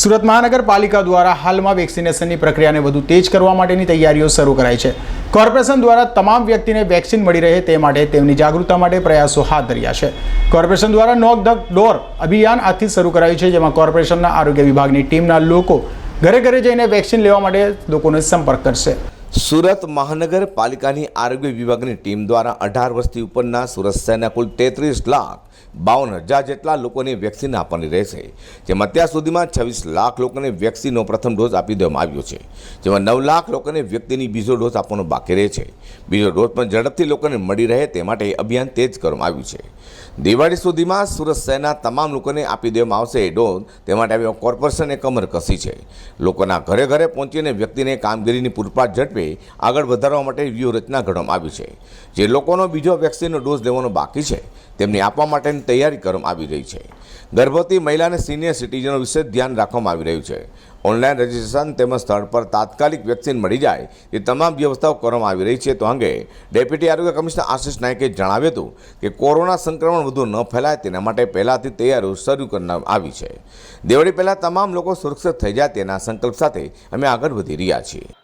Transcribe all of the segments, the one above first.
સુરત મહાનગરપાલિકા દ્વારા હાલમાં વેક્સિનેશનની પ્રક્રિયાને વધુ તેજ કરવા માટેની તૈયારીઓ શરૂ કરાઈ છે. કોર્પોરેશન દ્વારા તમામ વ્યક્તિને વેક્સિન મળી રહે તે માટે તેમની જાગૃતતા માટે પ્રયાસો હાથ ધર્યા છે. કોર્પોરેશન દ્વારા નોક ધ ડોર અભિયાન આજથી શરૂ કરાયું છે, જેમાં કોર્પોરેશનના આરોગ્ય વિભાગની ટીમના લોકો ઘરે ઘરે જઈને વેક્સિન લેવા માટે લોકોનો સંપર્ક કરશે. સુરત મહાનગરપાલિકાની આરોગ્ય વિભાગની ટીમ દ્વારા અઢાર વર્ષથી ઉપરના સુરત શહેરના કુલ તેત્રીસ લાખ બાવન હજાર જેટલા લોકોને વેક્સિન આપવાની રહેશે, જેમાં અત્યાર સુધીમાં છવ્વીસ લાખ લોકોને વેક્સિનનો પ્રથમ ડોઝ આપી દેવામાં આવ્યો છે, જેમાં નવ લાખ લોકોને વ્યક્તિની બીજો ડોઝ આપવાનો બાકી રહે છે. બીજો ડોઝ પણ ઝડપથી લોકોને મળી રહે તે માટે અભિયાન તેજ કરવામાં આવ્યું છે. દિવાળી સુધીમાં સુરત શહેરના તમામ લોકોને આપી દેવામાં આવશે એ ડોઝ, તે માટે હવે કોર્પોરેશને કમર કસી છે. લોકોના ઘરે ઘરે પહોંચીને વ્યક્તિને કામગીરીની પૂરપાટ ઝડપે આગળ વધારવા માટે વ્યૂહરચના ઘડવામાં આવી છે. જે લોકોનો બીજો વેક્સિનનો ડોઝ લેવાનો બાકી છે, તેમને આપવા માટેની તૈયારી કરવામાં આવી રહી છે. ગર્ભવતી મહિલા અને સિનિયર સિટીઝનો વિશેષ ધ્યાન રાખવામાં આવી રહ્યું છે. ઓનલાઈન રજિસ્ટ્રેશન તેમજ સ્થળ પર તાત્કાલિક વેક્સિન મળી જાય એ તમામ વ્યવસ્થાઓ કરવામાં આવી રહી છે. તો અંગે ડેપ્યુટી આરોગ્ય કમિશનર આશિષ નાયકે જણાવ્યું હતું કે કોરોના સંક્રમણ વધુ ન ફેલાય તેના માટે પહેલાંથી તૈયારીઓ શરૂ કરવામાં આવી છે. દિવાળી પહેલાં તમામ લોકો સુરક્ષિત થઈ જાય તેના સંકલ્પ સાથે અમે આગળ વધી રહ્યા છીએ.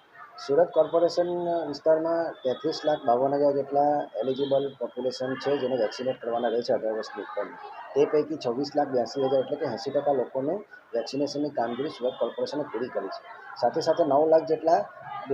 સુરત કોર્પોરેશન વિસ્તારમાં તેત્રીસ લાખ બાવન હજાર જેટલા એલિજિબલ પોપ્યુલેશન છે જેને વેક્સિનેટ કરવાના રહે છે અઢાર વર્ષની ઉપરની તે પૈકી છવ્વીસ લાખ બ્યાસી હજાર એટલે કે એંસી ટકા લોકોને વેક્સિનેશનની કામગીરી સુરત કોર્પોરેશને પૂરી કરી છે. સાથે સાથે નવ લાખ જેટલા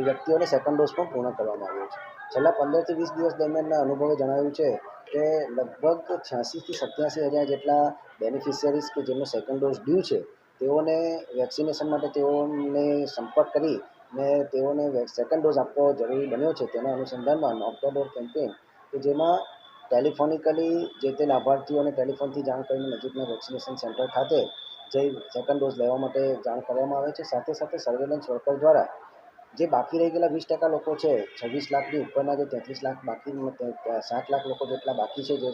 વ્યક્તિઓને સેકન્ડ ડોઝ પણ પૂર્ણ કરવામાં આવ્યો છે. છેલ્લા પંદરથી વીસ દિવસ દરમિયાનના અનુભવે જણાવ્યું છે કે લગભગ છ્યાસીથી સત્યાસી હજાર જેટલા બેનિફિશિયરીઝ કે જેમનો સેકન્ડ ડોઝ ડ્યુ છે, તેઓને વેક્સિનેશન માટે તેઓને સંપર્ક કરી ને તેઓને સેકન્ડ ડોઝ આપવો જરૂરી બન્યો છે. તેના અનુસંધાનમાં ઓક્ટોબર કેમ્પેઇન કે જેમાં ટેલિફોનિકલી જે તે લાભાર્થીઓને ટેલિફોનથી જાણ કરીને નજીકના વેક્સિનેશન સેન્ટર ખાતે જઈ સેકન્ડ ડોઝ લેવા માટે જાણ કરવામાં આવે છે. સાથે સાથે સર્વેલન્સ વર્કર દ્વારા જે બાકી રહી ગયેલા વીસ ટકા લોકો છે, છવ્વીસ લાખની ઉપરના જે તેત્રીસ લાખ બાકી સાત લાખ લોકો જેટલા બાકી છે, જે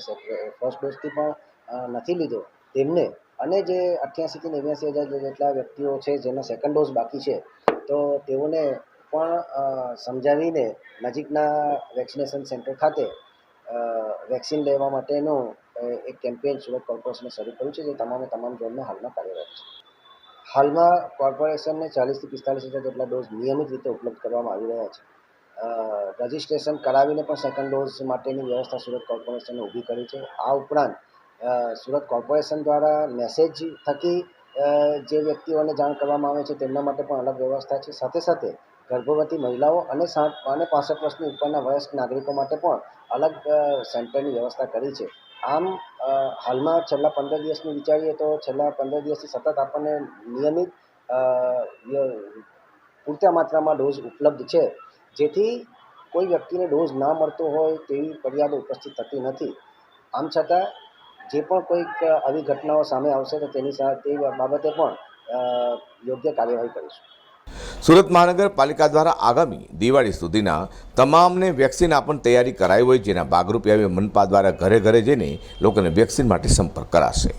ફર્સ્ટ ડોઝથી પણ નથી લીધો, તેમને અને જે અઠ્યાસીથી નેવ્યાસી હજાર જેટલા વ્યક્તિઓ છે, જેનો સેકન્ડ ડોઝ બાકી છે તો તેઓને પણ સમજાવીને નજીકના વેક્સિનેશન સેન્ટર ખાતે વેક્સિન લેવા માટેનું એક કેમ્પેન સુરત કોર્પોરેશને શરૂ કર્યું છે, જે તમામે તમામ ઝોનમાં હાલમાં કાર્યરત છે. હાલમાં કોર્પોરેશનને ચાલીસથી પિસ્તાલીસ હજાર જેટલા ડોઝ નિયમિત રીતે ઉપલબ્ધ કરવામાં આવી રહ્યા છે. રજિસ્ટ્રેશન કરાવીને પણ સેકન્ડ ડોઝ માટેની વ્યવસ્થા સુરત કોર્પોરેશને ઊભી કરી છે. આ ઉપરાંત સુરત કોર્પોરેશન દ્વારા મેસેજ થકી જે વ્યક્તિઓને જાણ કરવામાં આવે છે તેમના માટે પણ અલગ વ્યવસ્થા છે. સાથે સાથે ગર્ભવતી મહિલાઓ અને સાઠ અને પાસઠ વર્ષની ઉપરના વયસ્ક નાગરિકો માટે પણ અલગ સેન્ટરની વ્યવસ્થા કરી છે. આમ હાલમાં છેલ્લા પંદર દિવસનું વિચારીએ તો છેલ્લા પંદર દિવસથી સતત આપણને નિયમિત પૂરતા માત્રામાં ડોઝ ઉપલબ્ધ છે. જેથી કોઈ વ્યક્તિને ડોઝ ના મળતો હોય તેવી ફરિયાદો ઉપસ્થિત થતી નથી. આમ છતાં જે પણ કોઈક આવી ઘટનાઓ સામે આવશે તો તેની સાથે બાબતે પણ યોગ્ય કાર્યવાહી કરીશું. સુરત મહાનગરપાલિકા દ્વારા આગામી દિવાળી સુધીના તમામને વેક્સિન આપવાની તૈયારી કરાઈ હોય જેના ભાગરૂપે હવે મનપા દ્વારા ઘરે ઘરે જઈને લોકોને વેક્સિન માટે સંપર્ક કરાશે.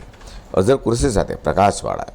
અઝર કુરશી સાથે પ્રકાશવાળા